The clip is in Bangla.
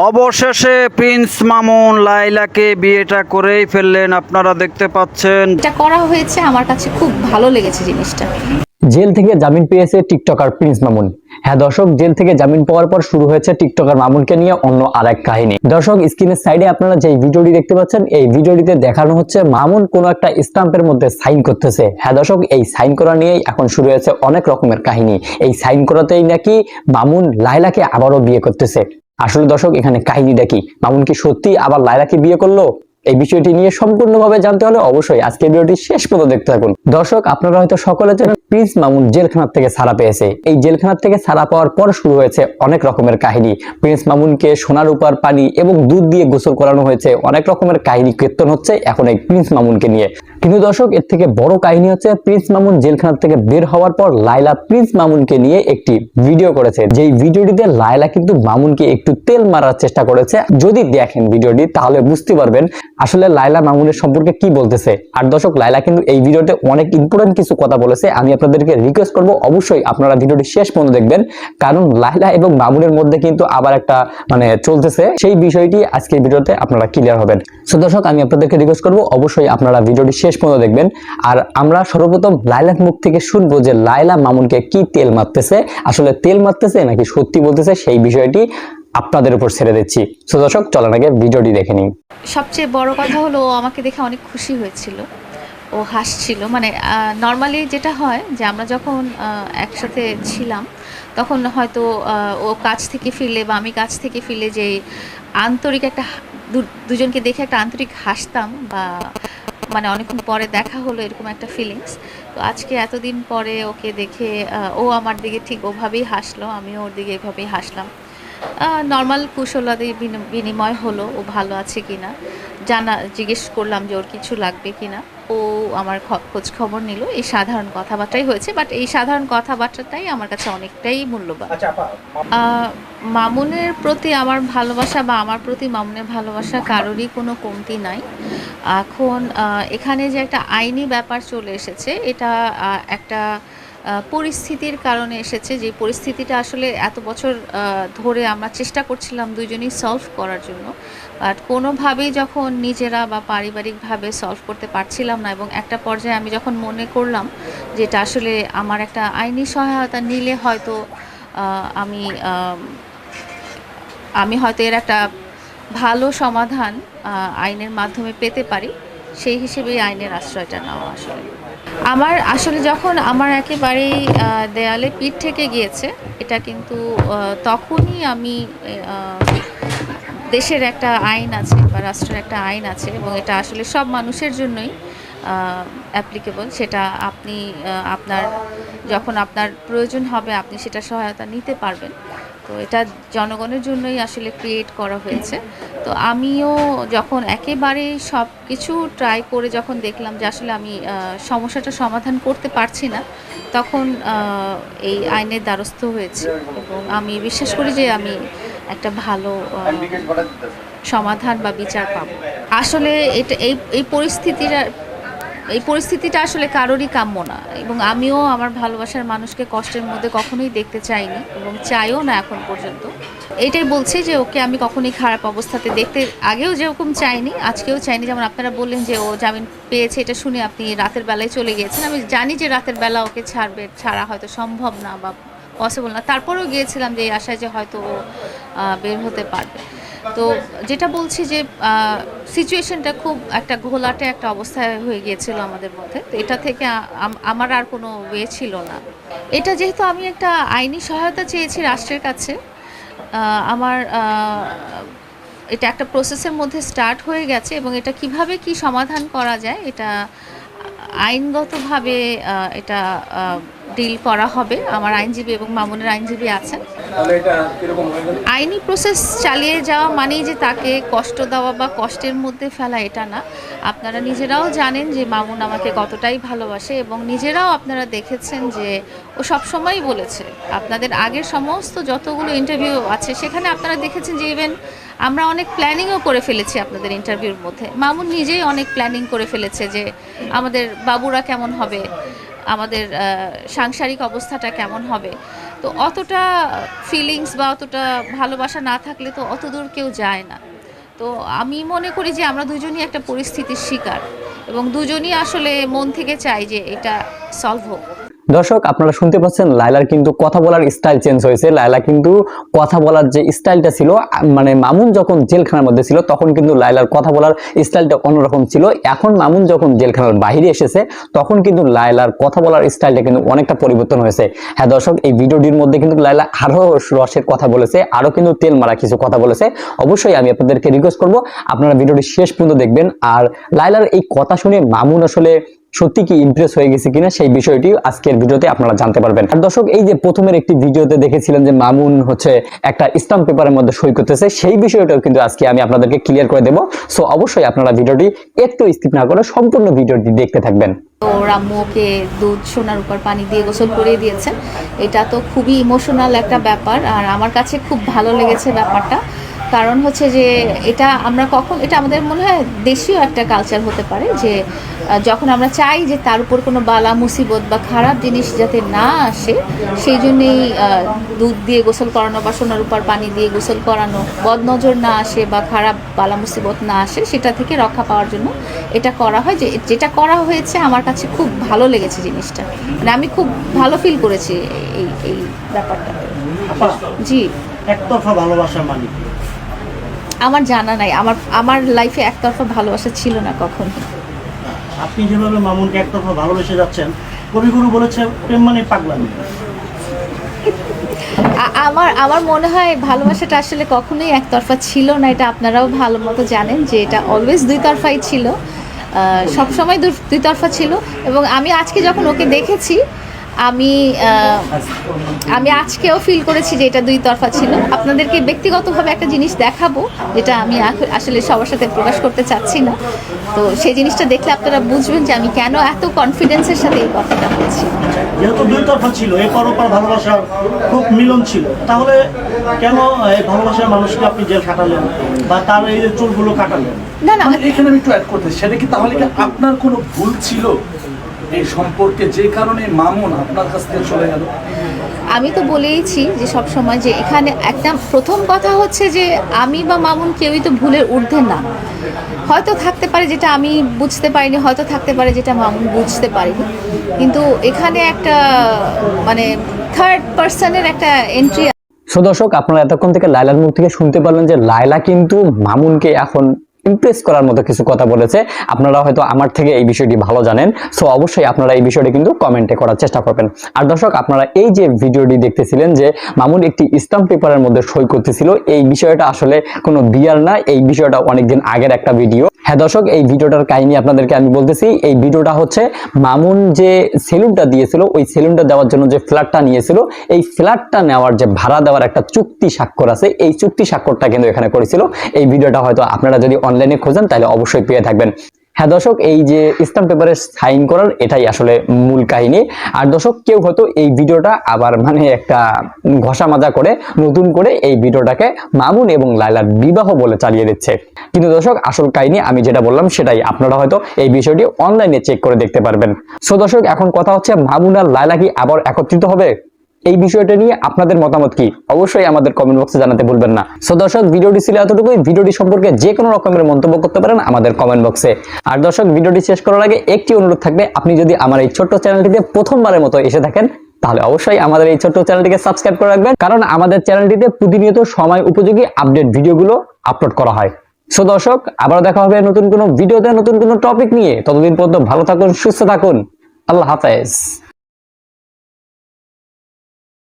অবশেষে প্রিন্স মামুন লাইলাকে বিয়েটা করেই ফেললেন। আপনারা দেখতে পাচ্ছেন। এটা করা হয়েছে আমার কাছে খুব ভালো লেগেছে জিনিসটা। জেল থেকে জামিন পেয়েছে টিকটকার প্রিন্স মামুন। হ্যাঁ দর্শক জেল থেকে জামিন পাওয়ার পর শুরু হয়েছে টিকটকার মামুনকে নিয়ে অন্য আরেক কাহিনী। দর্শক স্ক্রিনের সাইডে আপনারা যে ভিডিওটি দেখতে পাচ্ছেন এই ভিডিওটিতে দেখানো হচ্ছে মামুন কোনো একটা স্টাম্পের মধ্যে সাইন করতেছে। হ্যাঁ দর্শক এই সাইন করা নিয়েই এখন শুরু হয়েছে অনেক রকমের কাহিনী। এই সাইন করাতেই নাকি মামুন লাইলাকে আবারও বিয়ে করতেছে। আসলে দর্শক, এখানে কাহিনীটা কি? মামুন কি সত্যি আবার লাইলাকে বিয়ে করল? এই বিষয়টি নিয়ে সম্পূর্ণভাবে জানতে হলে অবশ্যই আজকের ভিডিওটি শেষ পর্যন্ত দেখতে থাকুন। দর্শক, আপনারা হয়তো সকলে জানেন প্রিন্স মামুন জেলখানার থেকে ছাড়া পেয়েছে। এই জেলখানার থেকে ছাড়া পাওয়ার পর শুরু হয়েছে অনেক রকমের কাহিনী। প্রিন্স মামুনকে সোনার উপর পানি এবং দুধ দিয়ে গোসল করানো হয়েছে। অনেক রকমের কাহিনী কীর্তন হচ্ছে এখন এই প্রিন্স মামুনকে নিয়ে। কিন্তু দর্শক, এর থেকে বড় কাহিনী হচ্ছে প্রিন্স মামুন জেলখানার থেকে বের হওয়ার পর লাইলা প্রিন্স মামুনকে নিয়ে একটি ভিডিও করেছে। যেই ভিডিওটিতে লাইলা কিন্তু মামুনকে একটু তেল মারার চেষ্টা করেছে। যদি দেখেন ভিডিওটি, তাহলে বুঝতে পারবেন আসলে লাইলা মামুনের সম্পর্কে কি বলতেছে। আর দর্শক লাইলা কিন্তু এই ভিডিওতে অনেক ইম্পর্টেন্ট কিছু কথা বলেছে। আমি আপনাদেরকে রিকোয়েস্ট করব, অবশ্যই আপনারা ভিডিওটি শেষ পর্যন্ত দেখবেন। কারণ লাইলা এবং মামুনের মধ্যে কিন্তু আবার একটা মানে চলতেছে। সেই বিষয়টি আজকের ভিডিওতে আপনারা ক্লিয়ার হবেন। সো দর্শক, আমি আপনাদেরকে রিকোয়েস্ট করব, অবশ্যই আপনারা ভিডিওটি শেষ পর্যন্ত দেখবেন। আর আমরা সর্বপ্রথম লাইলার মুখ থেকে শুনব যে লাইলা মামুনকে কি তেল মারতেছে, আসলে তেল মারতেছে নাকি সত্যি বলতেছে সেই বিষয়টি আপনাদের উপর ছেড়ে দিচ্ছি। সো দর্শক, চলেন আগে ভিডিওটি দেখে নিন সবচেয়ে বড় কথা হলো আমাকে দেখে অনেক খুশি হয়েছিল। ও হাসছিল। মানে নর্মালি যেটা হয় যে আমরা যখন একসাথে ছিলাম, তখন হয়তো ও কাছ থেকে ফিরলে বা আমি কাছ থেকে ফিরলে যে আন্তরিক একটা দুজনকে দেখে একটা আন্তরিক হাসতাম বা মানে অনেকক্ষণ পরে দেখা হলো এরকম একটা ফিলিংস তো আজকে এতদিন পরে ওকে দেখে ও আমার দিকে ঠিক ওভাবেই হাসলো, আমিও ওর দিকে এভাবেই হাসলাম। নর্মাল কুশলাদি বিন- বিনিময় হলো, ও ভালো আছে কিনা? জানা, জিজ্ঞেস করলাম যে ওর কিছু লাগবে কিনা? ও আমার খোঁজ খবর নিল। এই সাধারণ কথাবার্তাই হয়েছে বাট এই সাধারণ কথাবার্তাটাই আমার কাছে অনেকটাই মূল্যবান। মামুনের প্রতি আমার ভালোবাসা বা আমার প্রতি মামুনের ভালোবাসা কারোরই কোনো কমতি নাই। এখন এখানে যে একটা আইনি ব্যাপার চলে এসেছে এটা একটা পরিস্থিতির কারণে এসেছে যে পরিস্থিতিটা আসলে এত বছর ধরে আমরা চেষ্টা করছিলাম দুজনেই সলভ করার জন্য। বাট কোনোভাবেই যখন নিজেরা বা পারিবারিকভাবে সলভ করতে পারছিলাম না এবং একটা পর্যায়ে আমি যখন মনে করলাম যে এটা আসলে আমার একটা আইনি সহায়তা নিলে হয়তো আমি আমি হয়তো এর একটা ভালো সমাধান আইনের মাধ্যমে পেতে পারি, সেই হিসেবেই আইনের আশ্রয়টা নেওয়া আসলে। আমার আসলে যখন আমার একেবারেই দেয়ালে পিঠ থেকে গিয়েছে, এটা কিন্তু তখনই আমি দেশের একটা আইন আছে বা রাষ্ট্রের একটা আইন আছে এবং এটা আসলে সব মানুষের জন্যই অ্যাপ্লিকেবল সেটা আপনি আপনার, যখন আপনার প্রয়োজন হবে, আপনি সেটা সহায়তা নিতে পারবেন। তো এটা জনগণের জন্যই আসলে ক্রিয়েট করা হয়েছে। তো আমিও যখন একেবারে সব কিছু ট্রাই করে যখন দেখলাম যে আসলে আমি সমস্যাটা সমাধান করতে পারছি না, তখন এই আইনের দ্বারস্থ হয়েছে এবং আমি বিশ্বাস করি যে আমি একটা ভালো সমাধান বা বিচার পাবো। আসলে এটা এই এই পরিস্থিতিটা এই পরিস্থিতিটা আসলে কারোরই কাম্য না। এবং আমিও আমার ভালোবাসার মানুষকে কষ্টের মধ্যে কখনোই দেখতে চাইনি এবং চাইও না এখন পর্যন্ত। এটাই বলছি যে ওকে আমি কখনোই খারাপ অবস্থাতে দেখতে আগেও যেরকম চাইনি, আজকেও চাইনি। যেমন আপনারা বললেন যে ও জামিন পেয়েছে, এটা শুনে আপনি রাতের বেলায় চলে গিয়েছেন। আমি জানি যে রাতের বেলা ওকে ছাড়বে, ছাড়া হয়তো সম্ভব না বা পসিবল না। তারপরেও গিয়েছিলাম যে এই আশায় যে হয়তো ও বের হতে পারবে। তো যেটা বলছি যে সিচুয়েশনটা খুব একটা ঘোলাটে একটা অবস্থায় হয়ে গিয়েছিল আমাদের মধ্যে। তো এটা থেকে আমার আর কোনো ওয়ে ছিল না। এটা যেহেতু আমি একটা আইনি সহায়তা চেয়েছি রাষ্ট্রের কাছে আমার এটা একটা প্রসেসের মধ্যে স্টার্ট হয়ে গেছে এবং এটা কীভাবে কি সমাধান করা যায়, এটা আইনগতভাবে এটা ডিল করা হবে। আমার আইনজীবী এবং মামুনের আইনজীবী আছেন। আইনি প্রসেস চালিয়ে যাওয়া মানেই যে তাকে কষ্ট দেওয়া বা কষ্টের মধ্যে ফেলা এটা না। আপনারা নিজেরাও জানেন যে মামুন আমাকে কতটাই ভালোবাসে এবং নিজেরাও আপনারা দেখেছেন যে ও সবসময়ই বলেছে আপনাদের আগের সমস্ত যতগুলো ইন্টারভিউ আছে সেখানে আপনারা দেখেছেন যে ইভেন আমরা অনেক প্ল্যানিংও করে ফেলেছি আপনাদের ইন্টারভিউর মধ্যে। মামুন নিজেই অনেক প্ল্যানিং করে ফেলেছে যে আমাদের বাবুরা কেমন হবে আমাদের সাংসারিক অবস্থাটা কেমন হবে। তো অতটা ফিলিংস বা অতটা ভালোবাসা না থাকলে তো অত দূর কেউ যায় না। তো আমি মনে করি যে আমরা দুজনই একটা পরিস্থিতির শিকার এবং দুজনই আসলে মন থেকে চাই যে এটা সলভ হোক। দর্শক, আপনারা শুনতে পাচ্ছেন লাইলার কিন্তু কথা বলার স্টাইল চেঞ্জ হয়েছে। লাইলা কিন্তু কথা বলার যে স্টাইলটা ছিল মানে মামুন যখন জেলখানার মধ্যে ছিল, তখন কিন্তু লাইলার কথা বলার স্টাইলটা অন্যরকম ছিল। এখন মামুন যখন জেলখানার বাইরে এসেছে, তখন কিন্তু লাইলার কথা বলার স্টাইলটা কিন্তু অনেকটা পরিবর্তন হয়েছে। হ্যাঁ দর্শক, এই ভিডিওটির মধ্যে কিন্তু লাইলা আরও রসের কথা বলেছে, আরও কিন্তু তেল মারা কিছু কথা বলেছে। অবশ্যই আমি আপনাদেরকে রিকোয়েস্ট করব, আপনারা ভিডিওটি শেষ পর্যন্ত দেখবেন। আর লাইলার এই কথা শুনে মামুন আসলে সত্যি কি ইমপ্রেস হয়ে গেছে কিনা সেই বিষয়টি আজকের ভিডিওতে আপনারা জানতে পারবেন। আর দর্শক, এই যে প্রথমের একটি ভিডিওতে দেখেছিলেন যে মামুন হচ্ছে একটা স্টাম্প পেপারের মধ্যে সই করতেছে, সেই বিষয়টাও কিন্তু আজকে আমি আপনাদেরকে ক্লিয়ার করে দেবো। সো অবশ্যই আপনারা ভিডিওটি একটু স্কিপ না করে সম্পূর্ণ ভিডিওটি দেখতে থাকবেন। তো রাম্মু ওকে দুধ, সোনার উপর পানি দিয়ে গোসল করে দিয়েছে। এটা তো খুবই ইমোশনাল একটা ব্যাপার, আর আমার কাছে খুব ভালো লেগেছে ব্যাপারটা। কারণ হচ্ছে যে এটা আমরা কখন এটা আমাদের মনে হয় দেশীয় একটা কালচার হতে পারে যে যখন আমরা চাই যে তার উপর কোনো বালা মুসিবত বা খারাপ জিনিস যাতে না আসে সেই জন্যেই দুধ দিয়ে গোসল করানো বা সোনার উপর পানি দিয়ে গোসল করানো বদনজর না আসে বা খারাপ বালা মুসিবত না আসে সেটা থেকে রক্ষা পাওয়ার জন্য এটা করা হয়। যে যেটা করা হয়েছে আমার কাছে খুব ভালো লেগেছে জিনিসটা। মানে আমি খুব ভালো ফিল করেছি এই এই ব্যাপারটা জি। একতরফা ভালোবাসার মানে? আমার জানা নাই আমার আমার লাইফে একতরফা ভালোবাসা ছিল না কখনো। আপনি যেভাবে মামুনকে একতরফা ভালোবেসে যাচ্ছেন কবিগুরু বলেছে প্রেম মানে পাগলামি। আমার আমার মনে হয় ভালোবাসাটা আসলে কখনোই একতরফা ছিল না এটা আপনারাও ভালো মতো জানেন যে এটা অলওয়েজ দুই তরফাই ছিল সবসময় দুই তরফা ছিল এবং আমি আজকে যখন ওকে দেখেছি আমি আমি আজকেও ফিল করেছি যে এটা দুই তরফা ছিল। আপনাদেরকে ব্যক্তিগতভাবে একটা জিনিস দেখাবো যেটা আমি আসলে সবার সাথে প্রকাশ করতে চাচ্ছি না। তো সেই জিনিসটা দেখলে আপনারা বুঝবেন যে আমি কেন এত কনফিডেন্সের সাথে এই কথাটা বলছি। যেহেতু দুই তরফা ছিল এপার ওপার ভালোবাসার খুব মিলন ছিল তাহলে কেন এই ভালোবাসার মানুষকে আপনি জেল খাটালেন বা তার এই যে চুলগুলো কাটালেন? না না এখানে আমি একটু অ্যাড করতে সেটা কি তাহলে কি আপনার কোনো ভুল ছিল? এই সম্পর্কে যে কারণে মামুন আপনার কাছ থেকে চলে গেল? আমি তো বলেইছি যে সব সময় যে এখানে একটা প্রথম কথা হচ্ছে যে আমি বা মামুন কেউই তো ভুলের ঊর্ধ্বে না। হয়তো থাকতে পারে যেটা আমি বুঝতে পারিনি হয়তো থাকতে পারে যেটা মামুন বুঝতে পারিনি। কিন্তু এখানে একটা মানে থার্ড পার্সনের একটা এন্ট্রি সো দর্শক আপনারা এতক্ষণ থেকে লাইলার মুখ থেকে শুনতে পারলেন যে লাইলা কিন্তু মামুনকে এখন ইমপ্রেস করার মতো কিছু কথা বলেছে। আপনারা হয়তো আমার থেকে এই বিষয়টি ভালো জানেন সো অবশ্যই আপনারা এই বিষয়টি কিন্তু কমেন্টে করার চেষ্টা করবেন। আর দর্শক, আপনারা এই যে ভিডিওটি দেখতেছিলেন যে মামুন একটি স্টাম্প পেপারের মধ্যে সই করতেছিল, এই বিষয়টা আসলে কোনো বিয়ার না, এই বিষয়টা অনেকদিন আগের একটা ভিডিও হ্যাঁ দর্শক, এই ভিডিওটার কাহিনী আপনাদেরকে আমি বলতেছি, এই ভিডিওটা হচ্ছে মামুন যে সেলুনটা দিয়েছিল, ওই সেলুনটা দেওয়ার জন্য যে ফ্ল্যাটটা নিয়েছিল, এই ফ্ল্যাটটা নেওয়ার যে ভাড়া দেওয়ার একটা চুক্তি স্বাক্ষর আছে, এই চুক্তি স্বাক্ষরটা কিন্তু এখানে করেছিল। এই ভিডিওটা হয়তো আপনারা যদি অনলাইনে খোঁজেন, তাহলে অবশ্যই পেয়ে থাকবেন। হ্যাঁ দর্শক, এই যে স্টাম্প পেপারে সাইন করার, এটাই আসলে মূল কাহিনী। আর দর্শক, কেউ হয়তো এই ভিডিওটা আবার মানে একটা ঘষা মাজা করে, নতুন করে এই ভিডিওটাকে মামুন এবং লাইলার বিবাহ বলে চালিয়ে দিচ্ছে। কিন্তু দর্শক, আসল কাহিনী আমি যেটা বললাম, সেটাই আপনারা হয়তো এই বিষয়টি অনলাইনে চেক করে দেখতে পারবেন। সো দর্শক, এখন কথা হচ্ছে মামুন আর লাইলা কি আবার একত্রিত হবে? এই বিষয়টা নিয়ে আপনাদের মতামত কি? অবশ্যই আমাদের কমেন্ট বক্সে জানাতে ভুলবেন না। সো দর্শক, ভিডিওটি ছিল এতটুকুই। ভিডিওটি সম্পর্কে যে কোনো রকমের মন্তব্য করতে পারেন আমাদের কমেন্ট বক্সে আর দর্শক, ভিডিওটি শেষ করার আগে একটি অনুরোধ থাকবে, আপনি যদি আমার এই ছোট্ট চ্যানেলটিতে প্রথমবারের মতো এসে থাকেন, তাহলে অবশ্যই আমাদের এই ছোট্ট চ্যানেলটিকে সাবস্ক্রাইব করে রাখবেন, কারণ আমাদের চ্যানেলটিতে প্রতিনিয়ত সময় উপযোগী আপডেট ভিডিওগুলো আপলোড করা হয়। সো দর্শক, আবারও দেখা হবে নতুন কোনো ভিডিওতে নতুন কোনো টপিক নিয়ে। ততদিন পর্যন্ত ভালো থাকুন, সুস্থ থাকুন। আল্লাহ হাফেজ।